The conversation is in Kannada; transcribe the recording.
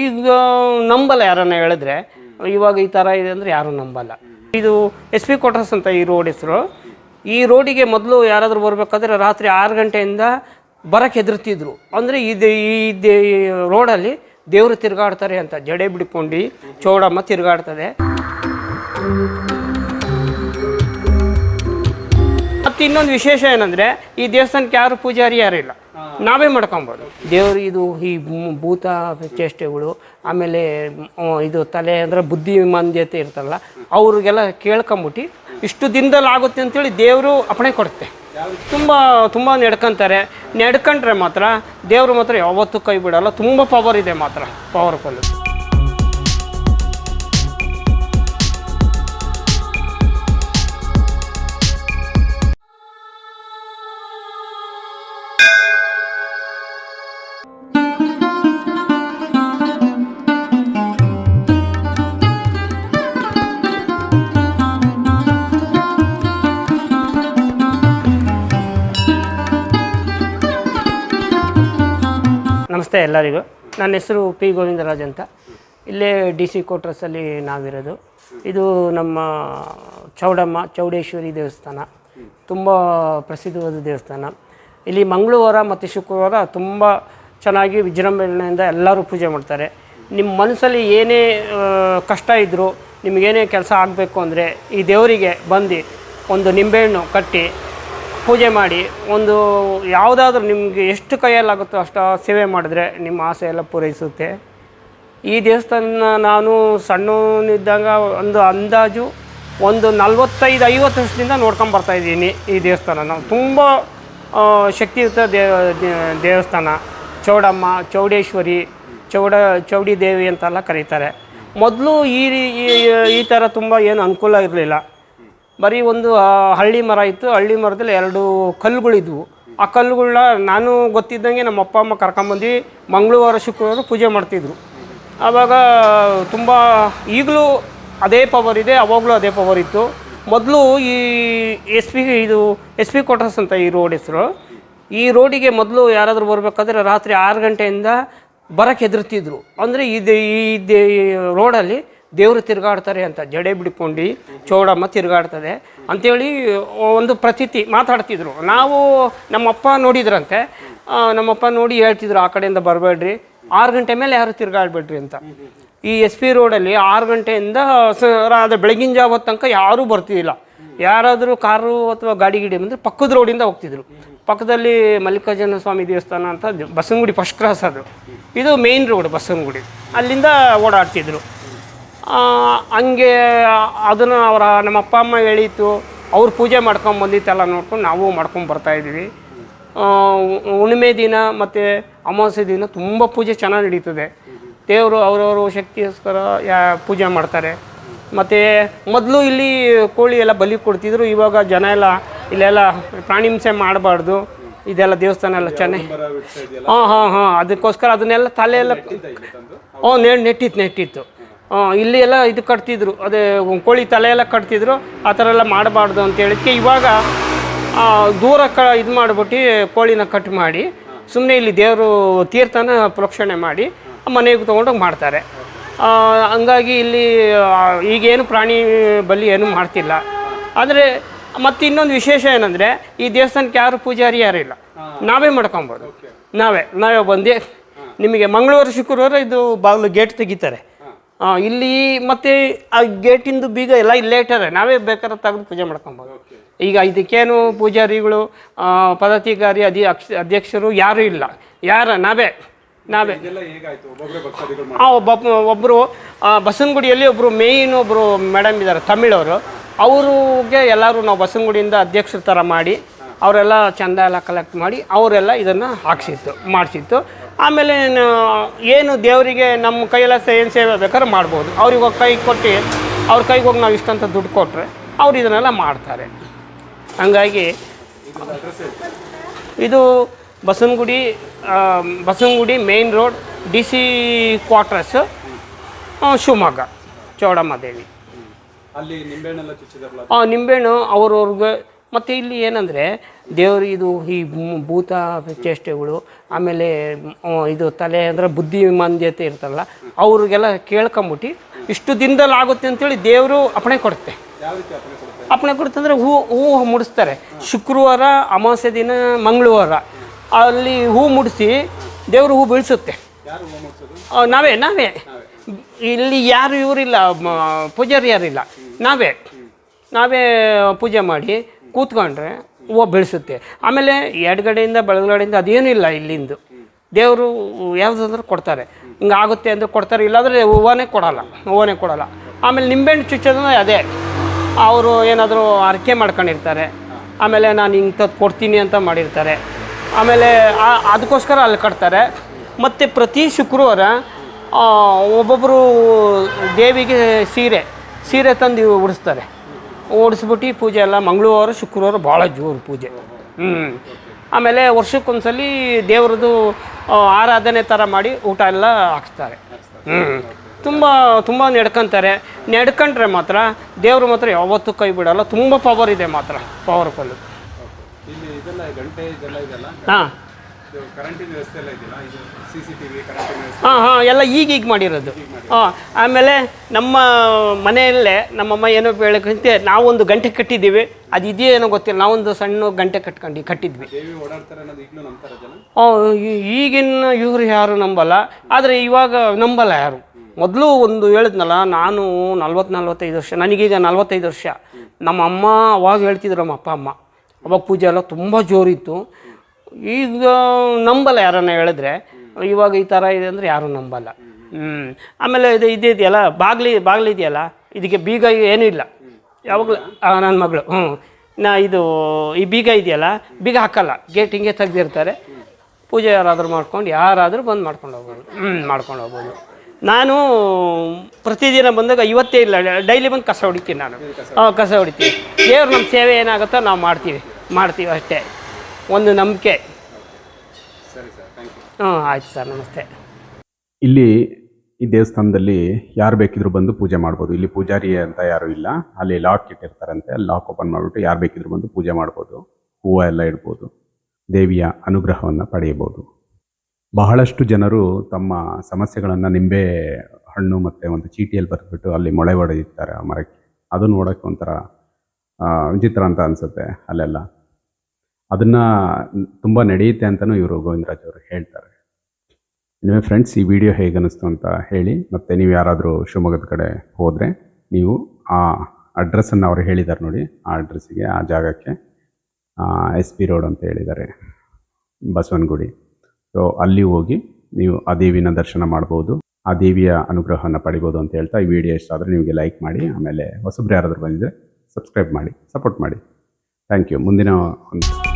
ಈಗ ನಂಬಲ್ಲ ಯಾರನ್ನ ಹೇಳಿದ್ರೆ, ಇವಾಗ ಈ ಥರ ಇದೆ ಅಂದರೆ ಯಾರೂ ನಂಬಲ್ಲ. ಇದು ಎಸ್ ಪಿ ಕ್ವಾರ್ಟರ್ಸ್ ಅಂತ ಈ ರೋಡ್ ಹೆಸರು. ಈ ರೋಡಿಗೆ ಮೊದಲು ಯಾರಾದರೂ ಬರಬೇಕಾದ್ರೆ ರಾತ್ರಿ ಆರು ಗಂಟೆಯಿಂದ ಬರಕ್ಕೆ ಹೆದರ್ತಿದ್ರು. ಅಂದರೆ ಇದು ಈ ರೋಡಲ್ಲಿ ದೇವರು ತಿರುಗಾಡ್ತಾರೆ ಅಂತ. ಜಡೆ ಬಿಡ್ಕೊಂಡು ಚೌಡಮ್ಮ ತಿರುಗಾಡ್ತದೆ. ಮತ್ತು ಇನ್ನೊಂದು ವಿಶೇಷ ಏನಂದರೆ, ಈ ದೇವಸ್ಥಾನಕ್ಕೆ ಯಾರು ಪೂಜಾರಿ ಯಾರು ಇಲ್ಲ. ನಾವೇ ಮಾಡ್ಕೊಬೋದು. ದೇವರು ಇದು ಈ ಭೂತ ಚೇಷ್ಟೆಗಳು, ಆಮೇಲೆ ಇದು ತಲೆ ಅಂದರೆ ಬುದ್ಧಿಮಾಂದ್ಯತೆ ಇರ್ತಲ್ಲ ಅವ್ರಿಗೆಲ್ಲ ಕೇಳ್ಕೊಂಬಿಟ್ಟು ಇಷ್ಟು ದಿನದಲ್ಲಿ ಆಗುತ್ತೆ ಅಂತೇಳಿ ದೇವರು ಅಪಣೆ ಕೊಡುತ್ತೆ. ತುಂಬ ತುಂಬ ನೆಡ್ಕೊಂತಾರೆ. ನೆಡ್ಕೊಂಡ್ರೆ ಮಾತ್ರ ದೇವರು ಮಾತ್ರ ಯಾವತ್ತೂ ಕೈ ಬಿಡಲ್ಲ, ತುಂಬ ಪವರ್ ಇದೆ ಮಾತ್ರ ಪವರ್ಫುಲ್ ನಮಸ್ತೆ ಎಲ್ಲರಿಗೂ. ನನ್ನ ಹೆಸರು ಪಿ. ಗೋವಿಂದರಾಜ್ ಅಂತ. ಇಲ್ಲೇ ಡಿ ಸಿ ಕ್ವಾರ್ಟರ್ಸಲ್ಲಿ ನಾವಿರೋದು. ಇದು ನಮ್ಮ ಚೌಡಮ್ಮ, ಚೌಡೇಶ್ವರಿ ದೇವಸ್ಥಾನ. ತುಂಬ ಪ್ರಸಿದ್ಧವಾದ ದೇವಸ್ಥಾನ. ಇಲ್ಲಿ ಮಂಗಳವಾರ ಮತ್ತು ಶುಕ್ರವಾರ ತುಂಬ ಚೆನ್ನಾಗಿ ವಿಜೃಂಭಣೆಯಿಂದ ಎಲ್ಲರೂ ಪೂಜೆ ಮಾಡ್ತಾರೆ. ನಿಮ್ಮ ಮನಸ್ಸಲ್ಲಿ ಏನೇ ಕಷ್ಟ ಇದ್ದರೂ ನಿಮಗೇನೇ ಕೆಲಸ ಆಗಬೇಕು ಅಂದರೆ ಈ ದೇವರಿಗೆ ಬಂದು ಒಂದು ನಿಂಬೆಹಣ್ಣು ಕಟ್ಟಿ ಪೂಜೆ ಮಾಡಿ ಒಂದು ಯಾವುದಾದ್ರೂ ನಿಮಗೆ ಎಷ್ಟು ಕೈಯಲ್ಲಾಗುತ್ತೋ ಅಷ್ಟು ಸೇವೆ ಮಾಡಿದ್ರೆ ನಿಮ್ಮ ಆಸೆ ಎಲ್ಲ ಪೂರೈಸುತ್ತೆ. ಈ ದೇವಸ್ಥಾನ ನಾನು ಸಣ್ಣವನಿದ್ದಾಗ ಒಂದು ಅಂದಾಜು ಒಂದು ನಲ್ವತ್ತೈದು, ಐವತ್ತು ವರ್ಷದಿಂದ ನೋಡ್ಕೊಂಡು ಇದ್ದೀನಿ ಈ ದೇವಸ್ಥಾನ. ನಾವು ತುಂಬ ಶಕ್ತಿಯುತ ದೇವಸ್ಥಾನ. ಚೌಡಮ್ಮ, ಚೌಡೇಶ್ವರಿ, ಚೌಡ ಚೌಡಿ ದೇವಿ ಅಂತೆಲ್ಲ ಕರೀತಾರೆ. ಮೊದಲು ಈ- ಈ ಥರ ತುಂಬ ಏನು ಅನುಕೂಲ ಇರಲಿಲ್ಲ. ಬರೀ ಒಂದು ಹಳ್ಳಿ ಮರ ಇತ್ತು. ಹಳ್ಳಿ ಮರದಲ್ಲಿ ಎರಡು ಕಲ್ಲುಗಳಿದ್ವು. ಆ ಕಲ್ಲುಗಳನ್ನ ನಾನು ಗೊತ್ತಿದ್ದಂಗೆ ನಮ್ಮ ಅಪ್ಪ, ಅಮ್ಮ ಕರ್ಕೊಂಬಂದು ಮಂಗಳವಾರ, ಶುಕ್ರವಾರ ಪೂಜೆ ಮಾಡ್ತಿದ್ರು. ಆವಾಗ ತುಂಬ ಈಗಲೂ ಅದೇ ಪವರ್ ಇದೆ, ಅವಾಗಲೂ ಅದೇ ಪವರ್ ಇತ್ತು. ಮೊದಲು ಈ ಎಸ್ ಪಿ ಇದು ಎಸ್ ಪಿ ಕ್ವಾರ್ಟರ್ಸ್ ಅಂತ ಈ ರೋಡ್ ಹೆಸರು. ಈ ರೋಡಿಗೆ ಮೊದಲು ಯಾರಾದರೂ ಬರಬೇಕಾದ್ರೆ ರಾತ್ರಿ ಆರು ಗಂಟೆಯಿಂದ ಬರಕ್ಕೆ ಹೆದರ್ತಿದ್ರು. ಅಂದರೆ ಇದು, ಈ ರೋಡಲ್ಲಿ ದೇವರು ತಿರುಗಾಡ್ತಾರೆ ಅಂತ ಜಡೆ ಬಿಡ್ಕೊಂಡು ಚೌಡಮ್ಮ ತಿರುಗಾಡ್ತದೆ. ಅಂಥೇಳಿ ಒಂದು ಪ್ರತೀತಿ ಮಾತಾಡ್ತಿದ್ರು. ನಾವು ನಮ್ಮಪ್ಪ ನೋಡಿದ್ರಂತೆ. ನಮ್ಮಪ್ಪ ನೋಡಿ ಹೇಳ್ತಿದ್ರು, ಆ ಕಡೆಯಿಂದ ಬರಬೇಡ್ರಿ, ಆರು ಗಂಟೆ ಮೇಲೆ ಯಾರು ತಿರುಗಾಡ್ಬೇಡ್ರಿ ಅಂತ. ಈ ಎಸ್ ಪಿ ರೋಡಲ್ಲಿ ಆರು ಗಂಟೆಯಿಂದ ಅದು ಬೆಳಗಿನ ಜಾವ ತನಕ ಯಾರೂ ಬರ್ತಿದ್ದಿಲ್ಲ ಯಾರಾದರೂ ಕಾರು ಅಥವಾ ಗಾಡಿ ಗಿಡಿ ಬಂದರೆ ಪಕ್ಕದ ರೋಡಿಂದ ಹೋಗ್ತಿದ್ರು. ಪಕ್ಕದಲ್ಲಿ ಮಲ್ಲಿಕಾರ್ಜುನ ಸ್ವಾಮಿ ದೇವಸ್ಥಾನ ಅಂತ ಬಸವನಗುಡಿ ಫಸ್ಟ್ ಕ್ರಾಸ್ ಅದು. ಇದು ಮೇಯ್ನ್ ರೋಡ್ ಬಸವನಗುಡಿ. ಅಲ್ಲಿಂದ ಓಡಾಡ್ತಿದ್ರು. ಹಂಗೆ ಅದನ್ನು ಅವರ ನಮ್ಮ ಅಪ್ಪ ಅಮ್ಮ ಹೇಳಿತ್ತು ಅವ್ರು ಪೂಜೆ ಮಾಡ್ಕೊಂಡು ಬಂದಿತ್ತೆಲ್ಲ ನೋಡ್ಕೊಂಡು ನಾವು ಮಾಡ್ಕೊಂಡು ಬರ್ತಾಯಿದ್ವಿ ಹುಣ್ಣಿಮೆ ದಿನ ಮತ್ತು ಅಮಾವಾಸ್ಯೆ ದಿನ ತುಂಬ ಪೂಜೆ ಚೆನ್ನಾಗಿ ನಡೀತದೆ. ದೇವರು ಅವರವರ ಶಕ್ತಿಗೋಸ್ಕರ ಯಾ ಪೂಜೆ ಮಾಡ್ತಾರೆ. ಮತ್ತು ಮೊದಲು ಇಲ್ಲಿ ಕೋಳಿ ಎಲ್ಲ ಬಲಿ ಕೊಡ್ತಿದ್ರು ಇವಾಗ ಜನ ಎಲ್ಲ ಇಲ್ಲೆಲ್ಲ ಪ್ರಾಣಿ ಹಿಂಸೆ ಮಾಡಬಾರ್ದು. ಇದೆಲ್ಲ ದೇವಸ್ಥಾನ ಎಲ್ಲ ಚೆನ್ನಾಗಿ ಹಾಂ ಹಾಂ ಹಾಂ ಅದಕ್ಕೋಸ್ಕರ ಅದನ್ನೆಲ್ಲ ತಲೆ ಎಲ್ಲ ಹ್ಞೂ ನೆಟ್ಟಿತ್ತು ನೆಟ್ಟಿತ್ತು. ಇಲ್ಲಿ ಎಲ್ಲ ಇದು ಕಟ್ತಿದ್ರು. ಅದೇ ಕೋಳಿ ತಲೆ ಎಲ್ಲ ಕಟ್ತಿದ್ರು. ಆ ಥರ ಎಲ್ಲ ಮಾಡಬಾರ್ದು ಅಂತ ಹೇಳಿದ್ಕೆ ಇವಾಗ ದೂರ ಕ ಇದು ಮಾಡಿಬಿಟ್ಟು ಕೋಳಿನ ಕಟ್ ಮಾಡಿ ಸುಮ್ಮನೆ ಇಲ್ಲಿ ದೇವರು ತೀರ್ಥನ ಪ್ರೋಕ್ಷಣೆ ಮಾಡಿ ಮನೆಗೆ ತೊಗೊಂಡೋಗಿ ಮಾಡ್ತಾರೆ. ಹಂಗಾಗಿ ಇಲ್ಲಿ ಈಗೇನು ಪ್ರಾಣಿ ಬಲಿ ಏನು ಮಾಡ್ತಿಲ್ಲ. ಆದರೆ ಮತ್ತು ಇನ್ನೊಂದು ವಿಶೇಷ ಏನಂದರೆ ಈ ದೇವಸ್ಥಾನಕ್ಕೆ ಯಾರು ಪೂಜಾರಿ ಯಾರು ಇಲ್ಲ. ನಾವೇ ಮಾಡ್ಕೊಬೋದು. ನಾವೇ ನಾವೇ ಬಂದು ನಿಮಗೆ ಮಂಗಳವಾರ ಶುಕ್ರವಾರ ಇದು ಬಾಗಿಲು ಗೇಟ್ ತೆಗಿತಾರೆ. ಇಲ್ಲಿ ಮತ್ತೆ ಆ ಗೇಟಿಂದು ಬೀಗ ಎಲ್ಲ ಇಲ್ಲೇ ಇಟ್ಟಾರೆ. ನಾವೇ ಬೇಕಾದ್ರೆ ತೆಗೆದು ಪೂಜೆ ಮಾಡ್ಕೊಬೋದು. ಈಗ ಇದಕ್ಕೇನು ಪೂಜಾರಿಗಳು ಪದಾಧಿಕಾರಿ ಅಧಿ ಅಕ್ಷ ಅಧ್ಯಕ್ಷರು ಯಾರೂ ಇಲ್ಲ. ಯಾರ? ನಾವೇ. ನಾವೇ. ಆ, ಒಬ್ಬ ಒಬ್ಬರು ಬಸವನಗುಡಿಯಲ್ಲಿ ಒಬ್ಬರು ಮೇಯ್ನ್ ಒಬ್ಬರು ಮೇಡಮ್ ಇದ್ದಾರೆ ತಮಿಳವರು. ಅವ್ರಿಗೆ ಎಲ್ಲರೂ ನಾವು ಬಸವನಗುಡಿಯಿಂದ ಅಧ್ಯಕ್ಷರ ಥರ ಮಾಡಿ ಅವರೆಲ್ಲ ಚಂದ ಎಲ್ಲ ಕಲೆಕ್ಟ್ ಮಾಡಿ ಅವರೆಲ್ಲ ಇದನ್ನು ಹಾಕ್ಸಿತ್ತು ಮಾಡಿಸಿತ್ತು. ಆಮೇಲೆ ಏನು ದೇವರಿಗೆ ನಮ್ಮ ಕೈಯೆಲ್ಲ ಏನು ಸೇವೆ ಬೇಕಾದ್ರೆ ಮಾಡ್ಬೋದು. ಅವ್ರಿಗೆ ಹೋಗಿ ಕೈ ಕೊಟ್ಟು ಅವ್ರ ಕೈಗೆ ಹೋಗಿ ನಾವು ಇಷ್ಟಂತ ದುಡ್ಡು ಕೊಟ್ಟರೆ ಅವ್ರು ಇದನ್ನೆಲ್ಲ ಮಾಡ್ತಾರೆ. ಹಂಗಾಗಿ ಇದು Basavanagudi Basavanagudi main road D C quarters Shivamogga Chowdamma Devi. ಅಲ್ಲಿ ನಿಂಬೆಹಣ್ಣು ಅವ್ರವ್ರಿಗೆ ಮತ್ತು ಇಲ್ಲಿ ಏನಂದರೆ ದೇವರು ಇದು ಈ ಭೂತ ಚೇಷ್ಟೆಗಳು, ಆಮೇಲೆ ಇದು ತಲೆ ಅಂದರೆ ಬುದ್ಧಿ ಮಾಂದ್ಯತೆ ಇರ್ತಲ್ಲ ಅವ್ರಿಗೆಲ್ಲ ಕೇಳ್ಕೊಂಬಿಟ್ಟು ಇಷ್ಟು ದಿನದಲ್ಲಿ ಆಗುತ್ತೆ ಅಂತೇಳಿ ದೇವರು ಅಪಣೆ ಕೊಡುತ್ತೆ. ಅಪಣೆ ಕೊಡುತ್ತಂದ್ರೆ ಹೂ ಹೂ ಮುಡಿಸ್ತಾರೆ. ಶುಕ್ರವಾರ, ಅಮಾವಾಸ್ಯೆ ದಿನ, ಮಂಗಳವಾರ, ಅಲ್ಲಿ ಹೂ ಮುಡಿಸಿ ದೇವರು ಹೂ ಬೀಳಿಸುತ್ತೆ. ನಾವೇ ನಾವೇ. ಇಲ್ಲಿ ಯಾರು ಇವರಿಲ್ಲ ಪೂಜಾರಿ ಯಾರಿಲ್ಲ ನಾವೇ. ನಾವೇ ಪೂಜೆ ಮಾಡಿ ಕೂತ್ಕೊಂಡ್ರೆ ಹೂವು ಬೆಳೆಸುತ್ತೆ. ಆಮೇಲೆ ಎಡಗಡೆಯಿಂದ ಬಲಗಡೆಯಿಂದ ಅದೇನಿಲ್ಲ ಇಲ್ಲಿಂದು. ದೇವರು ಯಾವುದಾದ್ರೂ ಕೊಡ್ತಾರೆ. ಹಿಂಗೆ ಆಗುತ್ತೆ ಅಂದರೆ ಕೊಡ್ತಾರೆ, ಇಲ್ಲಾಂದರೆ ಹೂವನೇ ಕೊಡಲ್ಲ ಹೂವನೇ ಕೊಡಲ್ಲ. ಆಮೇಲೆ ನಿಂಬೆಹಣ್ಣು ಚುಚ್ಚೋದನ್ನ ಅದೇ. ಅವರು ಏನಾದರೂ ಅರಕೆ ಮಾಡ್ಕೊಂಡಿರ್ತಾರೆ. ಆಮೇಲೆ ನಾನು ಇಂಥದ್ದು ಕೊಡ್ತೀನಿ ಅಂತ ಮಾಡಿರ್ತಾರೆ. ಆಮೇಲೆ ಅದಕ್ಕೋಸ್ಕರ ಅಲ್ಲಿ ಕಟ್ತಾರೆ. ಮತ್ತು ಪ್ರತಿ ಶುಕ್ರವಾರ ಒಬ್ಬೊಬ್ಬರು ದೇವಿಗೆ ಸೀರೆ ಸೀರೆ ತಂದು ಉಡಿಸ್ತಾರೆ. ಉಡಿಸ್ಬಿಟ್ಟು ಪೂಜೆ ಎಲ್ಲ ಮಂಗಳವಾರ ಶುಕ್ರವಾರ ಭಾಳ ಜೋರು ಪೂಜೆ. ಹ್ಞೂ ಆಮೇಲೆ ವರ್ಷಕ್ಕೊಂದ್ಸಲಿ ದೇವ್ರದ್ದು ಆರಾಧನೆ ಥರ ಮಾಡಿ ಊಟ ಎಲ್ಲ ಹಾಕ್ಸ್ತಾರೆ. ಹ್ಞೂ ತುಂಬ ತುಂಬ ನಡ್ಕೊತಾರೆ. ನಡ್ಕೊಂಡ್ರೆ ಮಾತ್ರ ದೇವರು ಮಾತ್ರ ಯಾವತ್ತೂ ಕೈ ಬಿಡಲ್ಲ. ತುಂಬ ಪವರ್ ಇದೆ ಮಾತ್ರ ಪವರ್ಫುಲ್ ಹಾಂ. ಹಾಂ ಹಾಂ ಎಲ್ಲ ಈಗೀಗ ಮಾಡಿರೋದು. ಹಾಂ ಆಮೇಲೆ ನಮ್ಮ ಮನೆಯಲ್ಲೇ ನಮ್ಮಮ್ಮ ಏನೋ ಹೇಳಕ್ಕಂತೆ ನಾವೊಂದು ಗಂಟೆ ಕಟ್ಟಿದ್ದೀವಿ. ಅದು ಇದೆಯೇನೋ ಗೊತ್ತಿಲ್ಲ ನಾವೊಂದು ಸಣ್ಣ ಗಂಟೆ ಕಟ್ಕೊಂಡು ಕಟ್ಟಿದ್ವಿ. ಹಾಂ ಈಗಿನ ಇವರು ಯಾರು ನಂಬಲ್ಲ ಆದರೆ ಇವಾಗ ನಂಬಲ್ಲ ಯಾರು. ಮೊದಲು ಒಂದು ಹೇಳಿದ್ನಲ್ಲ ನಾನು ನಲ್ವತ್ತು ನಲ್ವತ್ತೈದು ವರ್ಷ ನನಗೀಗ ನಲ್ವತ್ತೈದು ವರ್ಷ. ನಮ್ಮ ಅಮ್ಮ ಅವಾಗ ಹೇಳ್ತಿದ್ರು ನಮ್ಮ ಅಪ್ಪ ಅಮ್ಮ. ಅವಾಗ ಪೂಜೆ ಎಲ್ಲ ತುಂಬ ಜೋರಿತ್ತು. ಈಗ ನಂಬಲ್ಲ ಯಾರನ್ನ ಹೇಳಿದ್ರೆ ಇವಾಗ ಈ ಥರ ಇದೆ ಅಂದರೆ ಯಾರೂ ನಂಬಲ್ಲ. ಹ್ಞೂ ಆಮೇಲೆ ಇದು ಇದೆಯಲ್ಲ ಬಾಗ್ಲಿ ಬಾಗ್ಲಿ ಇದೆಯಲ್ಲ, ಇದಕ್ಕೆ ಬೀಗ ಏನೂ ಇಲ್ಲ. ಯಾವಾಗಲೂ ನನ್ನ ಮಗಳು ಹ್ಞೂ ನಾ ಇದು, ಈ ಬೀಗ ಇದೆಯಲ್ಲ, ಬೀಗ ಹಾಕಲ್ಲ, ಗೇಟ್ ಹಿಂಗೆ ತೆಗ್ದಿರ್ತಾರೆ. ಪೂಜೆ ಯಾರಾದರೂ ಮಾಡ್ಕೊಂಡು, ಯಾರಾದರೂ ಬಂದು ಮಾಡ್ಕೊಂಡು ಹೋಗ್ಬೋದು. ಹ್ಞೂ ಮಾಡ್ಕೊಂಡು ಹೋಗ್ಬೋದು. ನಾನು ಪ್ರತಿದಿನ ಬಂದಾಗ ಇವತ್ತೇ ಇಲ್ಲ, ಡೈಲಿ ಬಂದು ಕಸ ಹೊಡಿತೀನಿ ನಾನು. ಹಾಂ ಕಸ ಹೊಡಿತೀನಿ. ದೇವ್ರು ನಮ್ಮ ಸೇವೆ ಏನಾಗುತ್ತೋ ನಾವು ಮಾಡ್ತೀವಿ ಮಾಡ್ತೀವಿ ಅಷ್ಟೇ. ಒಂದು ನಂಬಿಕೆ. ಯು ಆಯ್ತು ಸರ್, ನಮಸ್ತೆ. ಇಲ್ಲಿ ಈ ದೇವಸ್ಥಾನದಲ್ಲಿ ಯಾರು ಬೇಕಿದ್ರು ಬಂದು ಪೂಜೆ ಮಾಡ್ಬೋದು. ಇಲ್ಲಿ ಪೂಜಾರಿ ಅಂತ ಯಾರು ಇಲ್ಲ. ಅಲ್ಲಿ ಲಾಕ್ ಇಟ್ಟಿರ್ತಾರಂತೆ. ಅಲ್ಲಿ ಲಾಕ್ ಓಪನ್ ಮಾಡಿಬಿಟ್ಟು ಯಾರು ಬೇಕಿದ್ರು ಬಂದು ಪೂಜೆ ಮಾಡ್ಬೋದು. ಹೂವು ಎಲ್ಲ ಇಡ್ಬೋದು. ದೇವಿಯ ಅನುಗ್ರಹವನ್ನು ಪಡೆಯಬಹುದು ಬಹಳಷ್ಟು ಜನರು ತಮ್ಮ ಸಮಸ್ಯೆಗಳನ್ನು ನಿಂಬೆ ಹಣ್ಣು ಮತ್ತು ಒಂದು ಚೀಟಿಯಲ್ಲಿ ಬರೆದ್ಬಿಟ್ಟು ಅಲ್ಲಿ ಮೊಳೆ ಹೊಡೆದಿರ್ತಾರೆ ಆ ಮರಕ್ಕೆ. ಅದು ನೋಡೋಕ್ಕೆ ಒಂಥರ ವಿಚಿತ್ರ ಅಂತ ಅನಿಸುತ್ತೆ ಅಲ್ಲೆಲ್ಲ. ಅದನ್ನು ತುಂಬ ನಡೆಯುತ್ತೆ ಅಂತಲೂ ಇವರು ಗೋವಿಂದರಾಜ್ ಅವರು ಹೇಳ್ತಾರೆ. ನಿಮಗೆ ಫ್ರೆಂಡ್ಸ್ ಈ ವಿಡಿಯೋ ಹೇಗೆ ಅನ್ನಿಸ್ತು ಅಂತ ಹೇಳಿ, ಮತ್ತು ನೀವು ಯಾರಾದರೂ ಶಿವಮೊಗ್ಗದ ಕಡೆ ಹೋದರೆ, ನೀವು ಆ ಅಡ್ರೆಸ್ಸನ್ನು ಅವರು ಹೇಳಿದ್ದಾರೆ ನೋಡಿ, ಆ ಅಡ್ರೆಸ್ಸಿಗೆ ಆ ಜಾಗಕ್ಕೆ ಎಸ್ ಪಿ ರೋಡ್ ಅಂತ ಹೇಳಿದ್ದಾರೆ ಬಸವನಗುಡಿ. ಸೊ ಅಲ್ಲಿ ಹೋಗಿ ನೀವು ಆ ದೇವಿನ ದರ್ಶನ ಮಾಡ್ಬೋದು, ಆ ದೇವಿಯ ಅನುಗ್ರಹವನ್ನು ಪಡಿಬೋದು ಅಂತ ಹೇಳ್ತಾ ಈ ವಿಡಿಯೋ ಇಷ್ಟ ಆದರೆ ನಿಮಗೆ ಲೈಕ್ ಮಾಡಿ, ಆಮೇಲೆ ಹೊಸಬ್ರು ಯಾರಾದರೂ ಬಂದಿದ್ದರೆ ಸಬ್ಸ್ಕ್ರೈಬ್ ಮಾಡಿ ಸಪೋರ್ಟ್ ಮಾಡಿ. ಥ್ಯಾಂಕ್ ಯು ಮುಂದಿನ ಒಂದು